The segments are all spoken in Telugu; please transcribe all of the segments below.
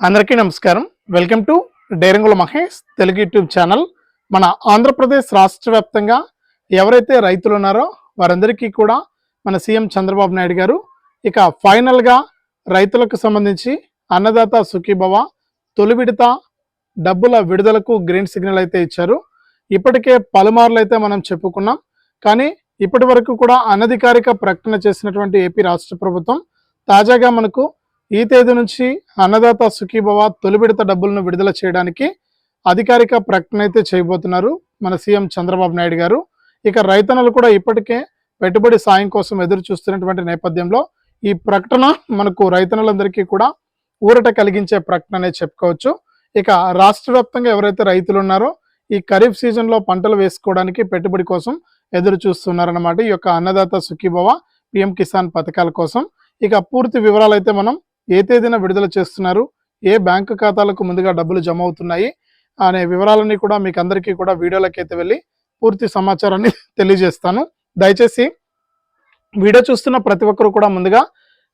అందరికీ నమస్కారం. Welcome to Derangula Mahesh Telugu YouTube channel. మన ఆంధ్రప్రదేశ్ రాష్ట్ర వ్యాప్తంగా ఎవరైతే రైతులు ఉన్నారో వారందరికీ కూడా మన సీఎం చంద్రబాబు నాయుడు గారు ఇక ఫైనల్గా రైతులకు సంబంధించి అన్నదాత సుఖీభవ తొలి విడత డబ్బుల విడుదలకు గ్రీన్ సిగ్నల్ అయితే ఇచ్చారు. ఇప్పటికే పలుమార్లు అయితే మనం చెప్పుకున్నాం. కానీ ఇప్పటి వరకు కూడా అనధికారిక ప్రకటన చేసినటువంటి ఏపీ రాష్ట్ర ప్రభుత్వం తాజాగా మనకు ఈ తేదీ నుంచి అన్నదాత సుఖీభవ తొలి విడత డబ్బులను విడుదల చేయడానికి అధికారిక ప్రకటన అయితే చేయబోతున్నారు మన సీఎం చంద్రబాబు నాయుడు గారు. ఇక రైతన్నలు కూడా ఇప్పటికే పెట్టుబడి సాయం కోసం ఎదురు చూస్తున్నటువంటి నేపథ్యంలో ఈ ప్రకటన మనకు రైతన్నలందరికీ కూడా ఊరట కలిగించే ప్రకటన చెప్పుకోవచ్చు. ఇక రాష్ట్ర వ్యాప్తంగా ఎవరైతే రైతులు ఉన్నారో ఈ ఖరీఫ్ సీజన్లో పంటలు వేసుకోవడానికి పెట్టుబడి కోసం ఎదురు చూస్తున్నారన్నమాట ఈ యొక్క అన్నదాత సుఖీభవ పిఎం కిసాన్ పథకాల కోసం. ఇక పూర్తి వివరాలు అయితే మనం ఏ తేదీన విడుదల చేస్తున్నారు? ఏ బ్యాంకు ఖాతాలకు ముందుగా డబ్బులు జమ అవుతున్నాయి? అనే వివరాలన్నీ కూడా మీకు అందరికీ కూడా వీడియోలోకి అయితే వెళ్ళి పూర్తి సమాచారాన్ని తెలియజేస్తాను. దయచేసి వీడియో చూస్తున్న ప్రతి ఒక్కరు కూడా ముందుగా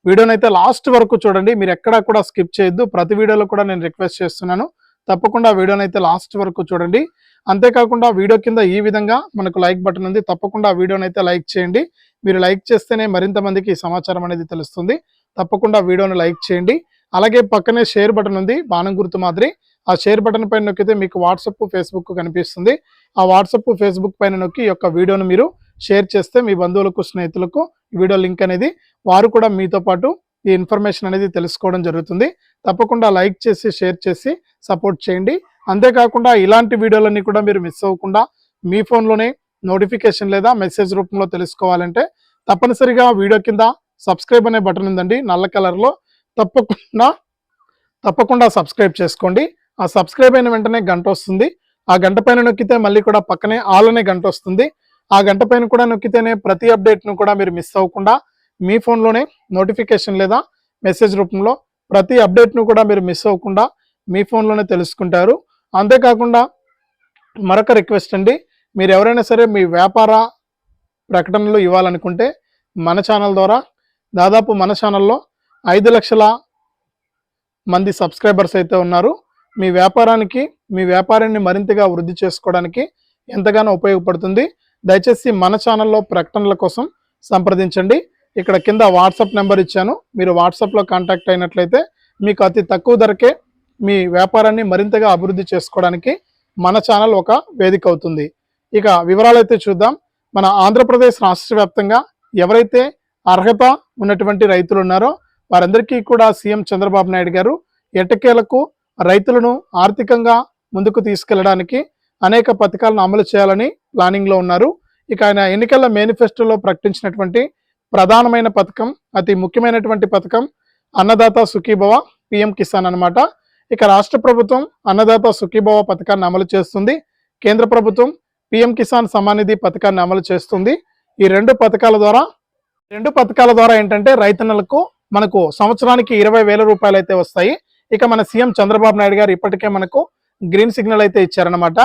వీడియోని అయితే లాస్ట్ వరకు చూడండి. మీరు ఎక్కడా కూడా స్కిప్ చేయొద్దు. ప్రతి వీడియోలో కూడా నేను రిక్వెస్ట్ చేస్తున్నాను. తప్పకుండా వీడియోని అయితే లాస్ట్ వరకు చూడండి. అంతేకాకుండా వీడియో కింద ఈ విధంగా మనకు లైక్ బటన్ ఉంది. తప్పకుండా ఆ వీడియోని అయితే లైక్ చేయండి. మీరు లైక్ చేస్తేనే మరింత మందికి ఈ సమాచారం అనేది తెలుస్తుంది. తప్పకుండా వీడియోని లైక్ చేయండి. అలాగే పక్కనే షేర్ బటన్ ఉంది బాణం గుర్తు మాదిరి. ఆ షేర్ బటన్ పైన నొక్కితే మీకు వాట్సప్ ఫేస్బుక్ కనిపిస్తుంది. ఆ వాట్సప్ ఫేస్బుక్ పైన నొక్కి యొక్క వీడియోను మీరు షేర్ చేస్తే మీ బంధువులకు స్నేహితులకు వీడియో లింక్ అనేది వారు కూడా మీతో పాటు ఈ ఇన్ఫర్మేషన్ అనేది తెలుసుకోవడం జరుగుతుంది. తప్పకుండా లైక్ చేసి షేర్ చేసి సపోర్ట్ చేయండి. అంతేకాకుండా ఇలాంటి వీడియోలన్నీ కూడా మీరు మిస్ అవ్వకుండా మీ ఫోన్లోనే నోటిఫికేషన్ లేదా మెసేజ్ రూపంలో తెలుసుకోవాలంటే తప్పనిసరిగా వీడియో కింద సబ్స్క్రైబ్ అనే బటన్ ఉందండి నల్ల కలర్లో. తప్పకుండా తప్పకుండా సబ్స్క్రైబ్ చేసుకోండి. ఆ సబ్స్క్రైబ్ అయిన వెంటనే గంట వస్తుంది. ఆ గంట పైన నొక్కితే మళ్ళీ కూడా పక్కనే ఆల్ అనే గంట వస్తుంది. ఆ గంట పైన కూడా నొక్కితేనే ప్రతి అప్డేట్ను కూడా మీరు మిస్ అవ్వకుండా మీ ఫోన్లోనే నోటిఫికేషన్ లేదా మెసేజ్ రూపంలో ప్రతి అప్డేట్ను కూడా మీరు మిస్ అవ్వకుండా మీ ఫోన్లోనే తెలుసుకుంటారు. అంతేకాకుండా మరొక రిక్వెస్ట్ అండి. మీరు ఎవరైనా సరే మీ వ్యాపార ప్రకటనలు ఇవ్వాలనుకుంటే మన ఛానల్ ద్వారా దాదాపు మన ఛానల్లో ఐదు లక్షల మంది సబ్స్క్రైబర్స్ అయితే ఉన్నారు. మీ వ్యాపారానికి మీ వ్యాపారాన్ని మరింతగా వృద్ధి చేసుకోవడానికి ఎంతగానో ఉపయోగపడుతుంది. దయచేసి మన ఛానల్లో ప్రకటనల కోసం సంప్రదించండి. ఇక్కడ కింద వాట్సాప్ నెంబర్ ఇచ్చాను. మీరు వాట్సాప్లో కాంటాక్ట్ అయినట్లయితే మీకు అతి తక్కువ ధరకే మీ వ్యాపారాన్ని మరింతగా అభివృద్ధి చేసుకోవడానికి మన ఛానల్ ఒక వేదిక అవుతుంది. ఇక వివరాలు అయితే చూద్దాం. మన ఆంధ్రప్రదేశ్ రాష్ట్ర ఎవరైతే అర్హత ఉన్నటువంటి రైతులు ఉన్నారో వారందరికీ కూడా సీఎం చంద్రబాబు నాయుడు గారు ఎటకేలకు రైతులను ఆర్థికంగా ముందుకు తీసుకెళ్ళడానికి అనేక పథకాలను అమలు చేయాలని ప్లానింగ్లో ఉన్నారు. ఇక ఆయన ఎన్నికల మేనిఫెస్టోలో ప్రకటించినటువంటి ప్రధానమైన పథకం అతి ముఖ్యమైనటువంటి పథకం అన్నదాత సుఖీభవ పిఎం కిసాన్ అన్నమాట. ఇక రాష్ట్ర ప్రభుత్వం అన్నదాత సుఖీభవ పథకాన్ని అమలు చేస్తుంది. కేంద్ర ప్రభుత్వం పిఎం కిసాన్ సమానిధి నిధి పథకాన్ని అమలు చేస్తుంది. ఈ రెండు పథకాల ద్వారా రెండు పథకాల ద్వారా ఏంటంటే రైతన్నలకు మనకు సంవత్సరానికి ఇరవై వేల రూపాయలు అయితే వస్తాయి. ఇక మన సీఎం చంద్రబాబు నాయుడు గారు ఇప్పటికే మనకు గ్రీన్ సిగ్నల్ అయితే ఇచ్చారనమాట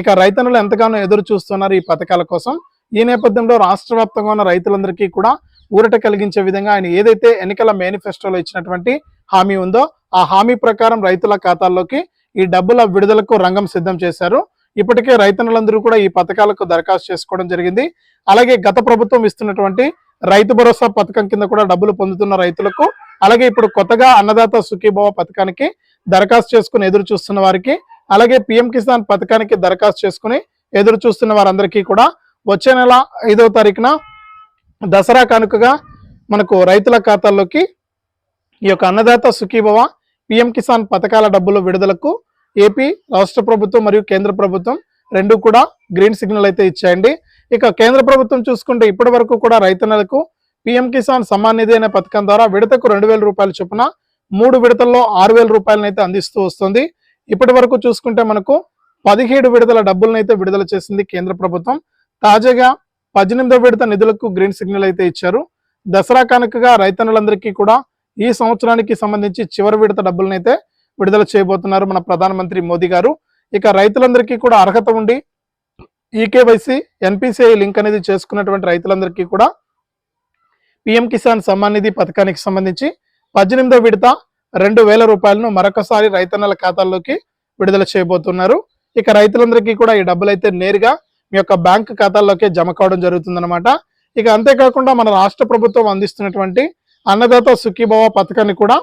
ఇక రైతన్నులు ఎంతగానో ఎదురు చూస్తున్నారు ఈ పథకాల కోసం. ఈ నేపథ్యంలో రాష్ట్ర వ్యాప్తంగా ఉన్న రైతులందరికీ కూడా ఊరట కలిగించే విధంగా ఆయన ఏదైతే ఎన్నికల మేనిఫెస్టోలో ఇచ్చినటువంటి హామీ ఉందో ఆ హామీ ప్రకారం రైతుల ఖాతాల్లోకి ఈ డబ్బుల విడుదలకు రంగం సిద్ధం చేశారు. ఇప్పటికే రైతన్నులందరూ కూడా ఈ పథకాలకు దరఖాస్తు చేసుకోవడం జరిగింది. అలాగే గత ప్రభుత్వం ఇస్తున్నటువంటి రైతు భరోసా పథకం కింద కూడా డబ్బులు పొందుతున్న రైతులకు అలాగే ఇప్పుడు కొత్తగా అన్నదాత సుఖీభవ పథకానికి దరఖాస్తు చేసుకుని ఎదురు చూస్తున్న వారికి అలాగే పిఎం కిసాన్ పథకానికి దరఖాస్తు చేసుకుని ఎదురు చూస్తున్న వారందరికీ కూడా వచ్చే నెల ఐదవ తారీఖున దసరా కానుకగా మనకు రైతుల ఖాతాల్లోకి ఈ యొక్క అన్నదాత సుఖీభవ పిఎం కిసాన్ పథకాల డబ్బులు విడుదలకు ఏపీ రాష్ట్ర ప్రభుత్వం మరియు కేంద్ర ప్రభుత్వం రెండు కూడా గ్రీన్ సిగ్నల్ అయితే ఇచ్చాయండి. ఇక కేంద్ర ప్రభుత్వం చూసుకుంటే ఇప్పటి వరకు కూడా రైతన్నలకు పిఎం కిసాన్ సమ్మాన్ నిధి అనే పథకం ద్వారా విడతకు రెండు వేల రూపాయల చొప్పున మూడు విడతల్లో ఆరు వేల రూపాయలనైతే అందిస్తూ వస్తుంది. ఇప్పటి వరకు చూసుకుంటే మనకు పదిహేడు విడతల డబ్బులనైతే విడుదల చేసింది కేంద్ర ప్రభుత్వం. తాజాగా పద్దెనిమిదో విడత నిధులకు గ్రీన్ సిగ్నల్ అయితే ఇచ్చారు. దసరా కనుకగా రైతన్నులందరికీ కూడా ఈ సంవత్సరానికి సంబంధించి చివరి విడత డబ్బులనైతే విడుదల చేయబోతున్నారు మన ప్రధానమంత్రి మోదీ గారు. ఇక రైతులందరికీ కూడా అర్హత ఉండి ఈకేవైసీ ఎన్పిసిఐ లింక్ అనేది చేసుకున్నటువంటి రైతులందరికీ కూడా పిఎం కిసాన్ సమ్మాన్ నిధి పథకానికి సంబంధించి పద్దెనిమిదో విడత రెండు వేల రూపాయలను మరొకసారి రైతన్నల ఖాతాల్లోకి విడుదల చేయబోతున్నారు. ఇక రైతులందరికీ కూడా ఈ డబ్బులు అయితే నేరుగా మీ యొక్క బ్యాంక్ ఖాతాల్లోకి జమ కావడం జరుగుతుందన్నమాట. ఇక అంతేకాకుండా మన రాష్ట్ర ప్రభుత్వం అందిస్తున్నటువంటి అన్నదాత సుఖీభవ పథకాన్ని కూడా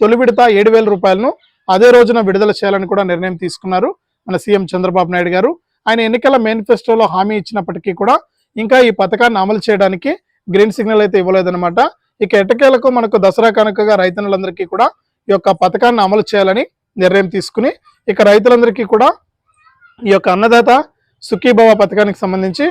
తొలి విడత ఏడు వేల రూపాయలను అదే రోజున విడుదల చేయాలని కూడా నిర్ణయం తీసుకున్నారు మన సీఎం చంద్రబాబు నాయుడు గారు. ఆయన ఎన్నికల మేనిఫెస్టోలో హామీ ఇచ్చినప్పటికీ కూడా ఇంకా ఈ పథకాన్ని అమలు చేయడానికి గ్రీన్ సిగ్నల్ అయితే ఇవ్వలేదన్నమాట. ఇక ఎటకేలకు మనకు దసరా కనుకగా రైతన్నులందరికీ కూడా ఈ యొక్క పథకాన్ని అమలు చేయాలని నిర్ణయం తీసుకుని ఇక రైతులందరికీ కూడా ఈ యొక్క అన్నదాత సుఖీభవ పథకానికి సంబంధించి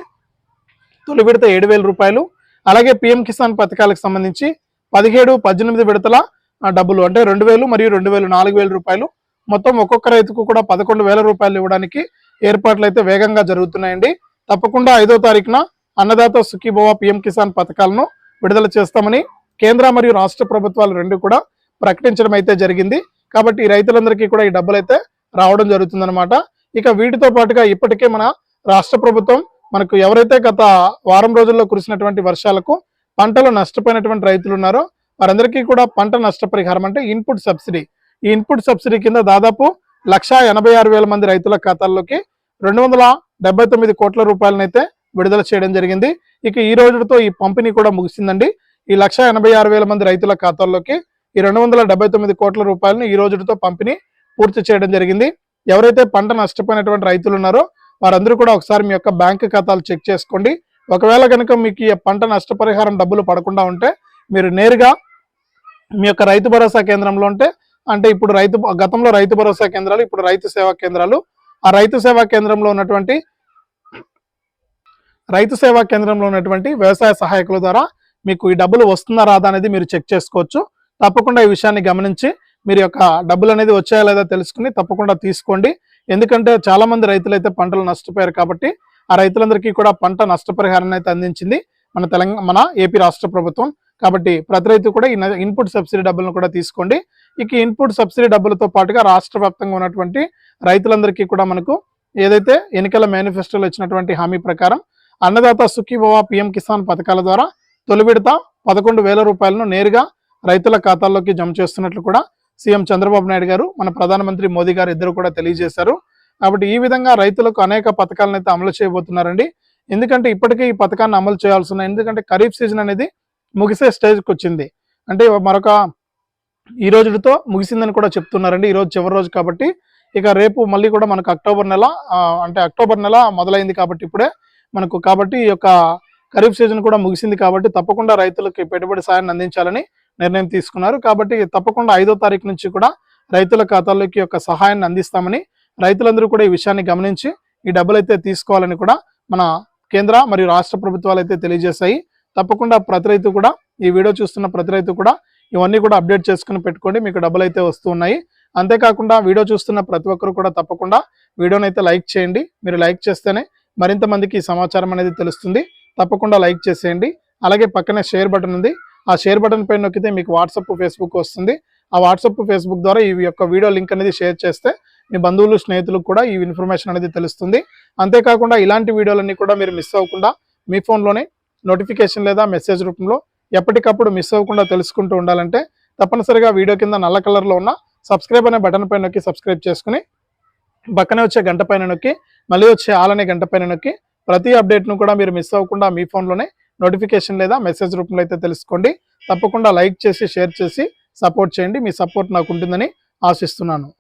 తొలి విడత ఏడు వేల రూపాయలు అలాగే పిఎం కిసాన్ పథకాలకు సంబంధించి పదిహేడు పద్దెనిమిది విడతల డబ్బులు అంటే రెండు వేలు మరియు రెండు వేలు నాలుగు వేల రూపాయలు. మొత్తం ఒక్కొక్క రైతుకు కూడా పదకొండు వేల రూపాయలు ఇవ్వడానికి ఏర్పాట్లు అయితే వేగంగా జరుగుతున్నాయండి. తప్పకుండా ఐదో తారీఖున అన్నదాత సుఖీభవ పిఎం కిసాన్ పథకాలను విడుదల చేస్తామని కేంద్ర మరియు రాష్ట్ర ప్రభుత్వాలు రెండు కూడా ప్రకటించడం అయితే జరిగింది. కాబట్టి రైతులందరికీ కూడా ఈ డబ్బులు అయితే రావడం జరుగుతుందన్నమాట. ఇక వీటితో పాటుగా ఇప్పటికే మన రాష్ట్ర ప్రభుత్వం మనకు ఎవరైతే గత వారం రోజుల్లో కురిసినటువంటి వర్షాలకు పంటలు నష్టపోయినటువంటి రైతులు ఉన్నారో వారందరికీ కూడా పంట నష్టపరిహారం అంటే ఇన్పుట్ సబ్సిడీ. ఈ ఇన్పుట్ సబ్సిడీ కింద దాదాపు లక్షా ఎనభై ఆరు వేల మంది రైతుల ఖాతాల్లోకి రెండు వందల డెబ్బై తొమ్మిది కోట్ల రూపాయలనైతే విడుదల చేయడం జరిగింది. ఇక ఈ రోజుతో ఈ పంపిణీ కూడా ముగిసిందండి. ఈ లక్ష ఎనభై ఆరు వేల మంది రైతుల ఖాతాల్లోకి ఈ రెండు వందల డెబ్బై తొమ్మిది కోట్ల రూపాయలను ఈ రోజుతో పంపిణీ పూర్తి చేయడం జరిగింది. ఎవరైతే పంట నష్టపోయినటువంటి రైతులు ఉన్నారో వారందరూ కూడా ఒకసారి మీ యొక్క బ్యాంక్ ఖాతాలు చెక్ చేసుకోండి. ఒకవేళ కనుక మీకు ఈ పంట నష్టపరిహారం డబ్బులు పడకుండా ఉంటే మీరు నేరుగా మీ యొక్క రైతు భరోసా కేంద్రంలో ఉంటే అంటే ఇప్పుడు రైతు గతంలో రైతు భరోసా కేంద్రాలు ఇప్పుడు రైతు సేవా కేంద్రాలు ఆ రైతు సేవా కేంద్రంలో ఉన్నటువంటి రైతు సేవా కేంద్రంలో ఉన్నటువంటి వ్యవసాయ సహాయకుల ద్వారా మీకు ఈ డబ్బులు వస్తుందా రాదా అనేది మీరు చెక్ చేసుకోవచ్చు. తప్పకుండా ఈ విషయాన్ని గమనించి మీరు యొక్క డబ్బులు అనేది వచ్చాయా లేదా తెలుసుకుని తప్పకుండా తీసుకోండి. ఎందుకంటే చాలామంది రైతులు అయితే పంటలు నష్టపోయారు కాబట్టి ఆ రైతులందరికీ కూడా పంట నష్టపరిహారాన్ని అయితే అందించింది మన తెలంగాణ మన ఏపీ రాష్ట్ర ప్రభుత్వం. కాబట్టి ప్రతి రైతు కూడా ఈ ఇన్పుట్ సబ్సిడీ డబ్బులను కూడా తీసుకోండి. ఇక ఇన్పుట్ సబ్సిడీ డబ్బులతో పాటుగా రాష్ట్ర వ్యాప్తంగా ఉన్నటువంటి రైతులందరికీ కూడా మనకు ఏదైతే ఎన్నికల మేనిఫెస్టోలో ఇచ్చినటువంటి హామీ ప్రకారం అన్నదాత సుఖీభవ పిఎం కిసాన్ పథకాల ద్వారా తొలి విడత పదకొండు వేల రూపాయలను నేరుగా రైతుల ఖాతాల్లోకి జమ చేస్తున్నట్లు కూడా సీఎం చంద్రబాబు నాయుడు గారు మన ప్రధానమంత్రి మోదీ గారు ఇద్దరు కూడా తెలియజేశారు. కాబట్టి ఈ విధంగా రైతులకు అనేక పథకాలను అయితే అమలు చేయబోతున్నారండి. ఎందుకంటే ఇప్పటికే ఈ పథకాన్ని అమలు చేయాల్సి ఉన్నాయి. ఎందుకంటే ఖరీఫ్ సీజన్ అనేది ముగిసే స్టేజ్కి వచ్చింది. అంటే మరొక ఈ రోజుతో ముగిసిందని కూడా చెప్తున్నారండి. ఈ రోజు చివరి రోజు కాబట్టి ఇక రేపు మళ్ళీ కూడా మనకు అక్టోబర్ నెల అంటే అక్టోబర్ నెల మొదలైంది కాబట్టి ఇప్పుడే మనకు కాబట్టి ఈ యొక్క ఖరీఫ్ సీజన్ కూడా ముగిసింది కాబట్టి తప్పకుండా రైతులకి పెట్టుబడి సాయాన్ని అందించాలని నిర్ణయం తీసుకున్నారు. కాబట్టి తప్పకుండా ఐదో తారీఖు నుంచి కూడా రైతుల ఖాతాల్లోకి యొక్క సహాయాన్ని అందిస్తామని రైతులందరూ కూడా ఈ విషయాన్ని గమనించి ఈ డబ్బులు అయితే తీసుకోవాలని కూడా మన కేంద్ర మరియు రాష్ట్ర ప్రభుత్వాలు అయితే తెలియజేశాయి. తప్పకుండా ప్రతి రైతు కూడా ఈ వీడియో చూస్తున్న ప్రతి రైతు కూడా ఇవన్నీ కూడా అప్డేట్ చేసుకుని పెట్టుకోండి. మీకు డబ్బులు అయితే వస్తున్నాయి అంతేకాకుండా వీడియో చూస్తున్న ప్రతి ఒక్కరు కూడా తప్పకుండా వీడియోని అయితే లైక్ చేయండి. మీరు లైక్ చేస్తేనే మరింత మందికి ఈ సమాచారం అనేది తెలుస్తుంది. తప్పకుండా లైక్ చేసేయండి. అలాగే పక్కనే షేర్ బటన్ ఉంది. ఆ షేర్ బటన్ పైన నొక్కితే మీకు వాట్సప్ ఫేస్బుక్ వస్తుంది. ఆ వాట్సాప్ ఫేస్బుక్ ద్వారా ఈ యొక్క వీడియో లింక్ అనేది షేర్ చేస్తే మీ బంధువులు స్నేహితులకు కూడా ఈ ఇన్ఫర్మేషన్ అనేది తెలుస్తుంది. అంతేకాకుండా ఇలాంటి వీడియోలన్నీ కూడా మీరు మిస్ అవ్వకుండా మీ ఫోన్లోనే నోటిఫికేషన్ లేదా మెసేజ్ రూపంలో ఎప్పటికప్పుడు మిస్ అవ్వకుండా తెలుసుకుంటూ ఉండాలంటే తప్పనిసరిగా వీడియో కింద నల్ల కలర్లో ఉన్న సబ్స్క్రైబ్ అనే బటన్ పైన నొక్కి సబ్స్క్రైబ్ చేసుకుని పక్కనే వచ్చే గంట పైన నొక్కి మళ్ళీ వచ్చే ఆల్ అనే గంట పైన నొక్కి ప్రతి అప్డేట్ను కూడా మీరు మిస్ అవ్వకుండా మీ ఫోన్లోనే నోటిఫికేషన్ లేదా మెసేజ్ రూపంలో అయితే తెలుసుకోండి. తప్పకుండా లైక్ చేసి షేర్ చేసి సపోర్ట్ చేయండి. మీ సపోర్ట్ నాకు ఉంటుందని ఆశిస్తున్నాను.